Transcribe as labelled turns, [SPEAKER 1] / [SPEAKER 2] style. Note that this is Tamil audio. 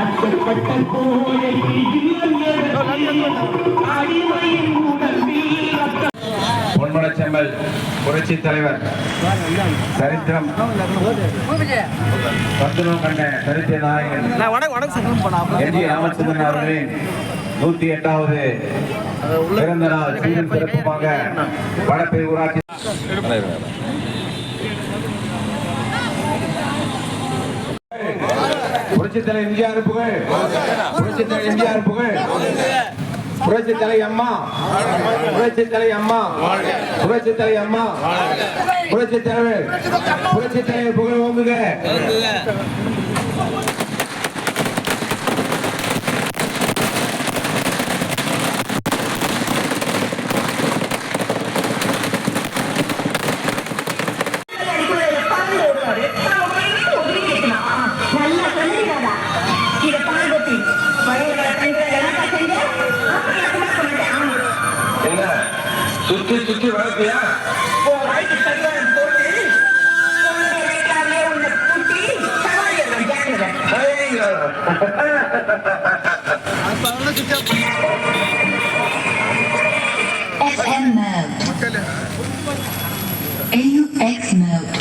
[SPEAKER 1] அச்சப்பட்ட கோழைக்கு பொன்முடச்செம்மல் புரட்சி தலைவர். சரித்திரம். பத்துணம் கண்ட சரித்திர நாயகன். என் ஜி ராமச்சந்திரன் அவர்களின் நூத்தி எட்டாவது பிறந்த நாள் சீரும் சிறப்புமாக வடப்பை ஊராட்சி புரட்சி தலை எம்ஜிஆர் புகழ்? புரட்சி தலை எம்ஜிஆர் புகழ்? புரட்சி தலை அம்மா. புரட்சி தலை அம்மா. புரட்சி தலை அம்மா. புரட்சி தலைவர். புரட்சி தலைவர் புகழ் ஓங்குக. என்ன சுத்தி சுத்தி வளர்த்தியா
[SPEAKER 2] FM mode.
[SPEAKER 1] AUX
[SPEAKER 3] mode.